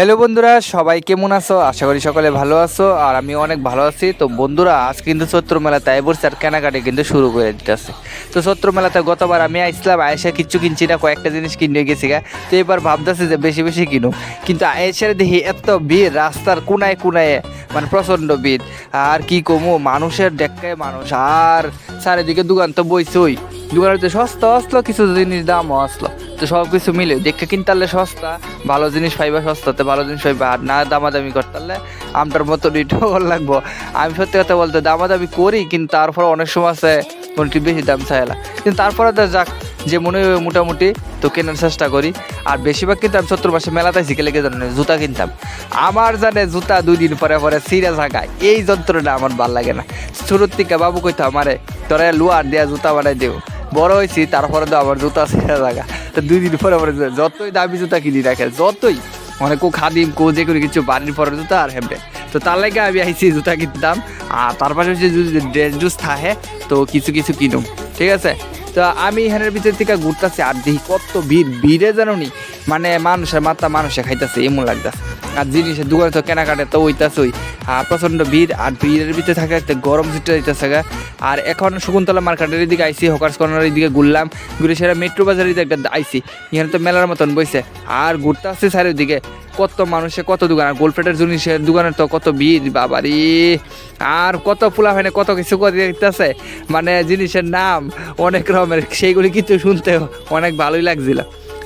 Hello বন্ধুরা, সবাই কেমন আছো? আশা করি সকলে ভালো আছো, আর আমি অনেক ভালো আছি। তো বন্ধুরা, আজ কিন্তু চৈত্র মেলাতে আই বলছি আর কেনাকাটি কিন্তু শুরু করে দিতেছে। তো চৈত্র মেলাতে গতবার আমি আইসলাম আয়েসা কিচ্ছু কিনছি না, কয়েকটা জিনিস কিনে গেছি গা। তো এবার ভাবতেছি যে বেশি বেশি কিনো কিন্তু আয়েসার দেখি এত ভিড়, রাস্তার কোনায় কোনায় মানে প্রচণ্ড ভিড়। আর কি কমু, মানুষের ডেক্কায় মানুষ। আর চারিদিকে দোকান তো বইছই। দোকানের তো সস্তা আসলো কিছু জিনিস দামও আসলো তো সব কিছু মিলে দেখে কিনতে সস্তা, ভালো জিনিস পাইবা সস্তাতে ভালো জিনিস পাইবা। আর না দামাদামি পারলে আমটার মতো রিটার্ন লাগবো। আমি সত্যি কথা বলতে দামাদামি করি, কিন্তু তারপর অনেক সময় আছে কোনটি বেশি দাম চাইলা কিন্তু তারপরে তো যাক, যে মনে মোটামুটি তো কেনার চেষ্টা করি। আর বেশিরভাগ কিন্তু আমি সত্তর মাসে মেলাতে শিখে লেগে জানো, জুতা কিনতাম। আমার জানে জুতা দুই দিন পরে পরে সিরিয়াস থাকায় এই যন্ত্রটা আমার ভালো লাগে না। শুরুর থেকে বাবু কইতো আমারে, তোরা লুয়ার দেয়া জুতা বানাই দেও। বড় হয়েছি, তারপরে তো আমার জুতা ছিঁড়া জায়গা তো দুই দিন পরে পরে যতই দামি জুতা কিনি রাখে যতই মানে কো খাদিম, কো যে কোনো কিছু, বাড়ির পরে জুতা আর হেমটে তো তার লাগে আমি আইসি জুতা কিনতাম আর তার পাশে যদি ড্রেস জুস থাকে, তো কিছু কিছু কিনুম। ঠিক আছে? তো আমি এখানের ভিতর থেকে ঘুরতেছি আর দেখি কত ভিড়। ভিড়ে জানো নি মানে মানুষের মাত্রা মানুষে খাইতেছে, এমন লাগতেছে। আর জিনিসের দোকানে তো কেনাকাটা তো ওইতাছে ওই আর প্রচণ্ড ভিড়, আর ভিড়ের ভিতরে থাকা একটা গরম সিটটা দিতেছে আর এখন শকুন্তলা মার্কেটের দিকে আইসি, হকার্স কর্নারের দিকে ঘুরলাম। ঘুরে সেটা মেট্রো বাজারের দিকে একটা আইসি, এখানে তো মেলার মতন বইছে। আর ঘুরতে আসছে চারিদিকে কত মানুষের কত দোকান, আর গোলফ্লেটের জিনিসের দোকানের তো কত ভিড়, বাবারি। আর কত ফুলা হয় কত কিছু করে দেখতেছে মানে জিনিসের নাম অনেক রকমের, সেইগুলি কিন্তু শুনতে অনেক ভালোই লাগছিল।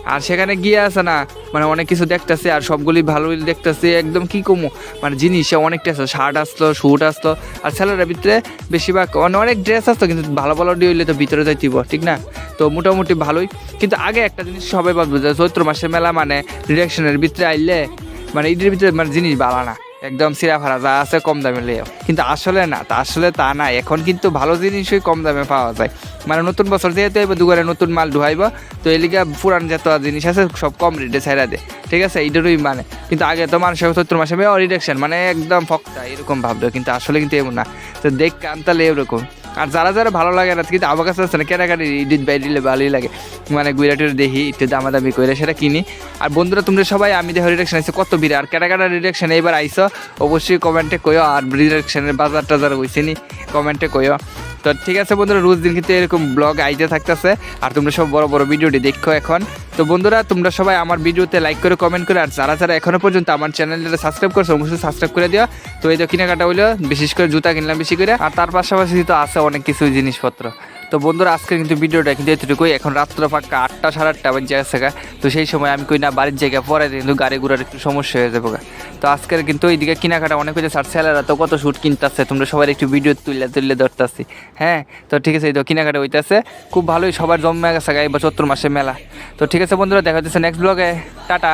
আর সেখানে গিয়ে আছে না মানে অনেক কিছু দেখতেছে আর সবগুলি ভালো দেখতেছে, একদম কি কমু? মানে জিনিস অনেকটা আসলো শার্ট আসতো শ্যুট আসতো আর ছেলেরা ভিতরে বেশিরভাগ, অনে- অনেক ড্রেস আসতো, কিন্তু ভালো ভালো ডি হইলে তো ভিতরে যাইতিব ঠিক না? তো মোটামুটি ভালোই। কিন্তু আগে একটা জিনিস সবাই বলব যে চৈত্র মাসের মেলা মানে ডিরেকশনের ভিতরে আইলে মানে এটির ভিতরে মানে জিনিস ভালো না। একদম সিরা যা আছে কম দামে লেও কিন্তু আসলে না, তা আসলে তা না, এখন কিন্তু ভালো জিনিসই কম দামে পাওয়া যায়। মানে নতুন বছর যেহেতু এবার দোকানে নতুন মাল ঢুয়াইব তো এলিগা পুরান যত জিনিস আছে, সব কম রেটে ছাইরা দে। ঠিক আছে? এইটারই মানে। কিন্তু আগে তো মানুষের সত্তর মাসে মেয়ে রিডাকশন মানে একদম ফক্তা, এরকম ভাবতো কিন্তু আসলে কিন্তু এমন না। তো দেখ, কান্তালে এরকম। আর যারা যারা ভালো লাগে না, কিন্তু আমার কাছে আছে না, কেনাকাটি ইডিট বাই দিলে ভালোই লাগে। মানে গুইরাটির দেখি একটু দামাদামি করে সেটা কিনি। আর বন্ধুরা, তোমরা সবাই, আমি দেখো রিডাকশন আইসো কত বিরা আর কেনাকাটা রিডাকশন এবার আইসো, অবশ্যই কমেন্টে কইও, আর রিডাকশনের বাজার টাজার হইছেনি কমেন্টে কইও। তো ঠিক আছে বন্ধুরা, রোজ দিন কিন্তু এরকম ব্লগ আইডিয়া থাকতেছে, আর তোমরা সব বড় বড় ভিডিওটি দেখো এখন তো বন্ধুরা, তোমরা সবাই আমার ভিডিওতে লাইক করে কমেন্ট করে, আর যারা যারা এখনও পর্যন্ত আমার চ্যানেলটা সাবস্ক্রাইব করছ, অবশ্যই সাবস্ক্রাইব করে দিও তো এই তো কেনাকাটা হইল, বিশেষ করে জুতা কিনলাম বেশি করে, আর তার পাশাপাশি তো আছে অনেক কিছু জিনিসপত্র তো বন্ধুরা আজকে কিন্তু ভিডিওটা কিন্তু এতটুকুই, এখন রাত্র ফাঁকা আটটা সাড়ে আটটা বাজে আছে গা। তো সেই সময় আমি কই না, বাড়ির জায়গায় পরে কিন্তু গাড়ি ঘোড়ার একটু সমস্যা হয়ে যাবে। তো আজকের কিন্তু এইদিকে কেনাকাটা অনেক হয়েছে, আর ছেলেরা তো কত শ্যুট কিনতেছে, তোমরা সবার একটু ভিডিও তুললে তুললে ধরতেছি হ্যাঁ তো ঠিক আছে, এই তো কেনাকাটা হইতেছে। খুব ভালোই সবার জমে গেছে এবার চৈত্র মাসে মেলা। তো ঠিক আছে বন্ধুরা, দেখা যাচ্ছে নেক্সট ব্লগে টাটা।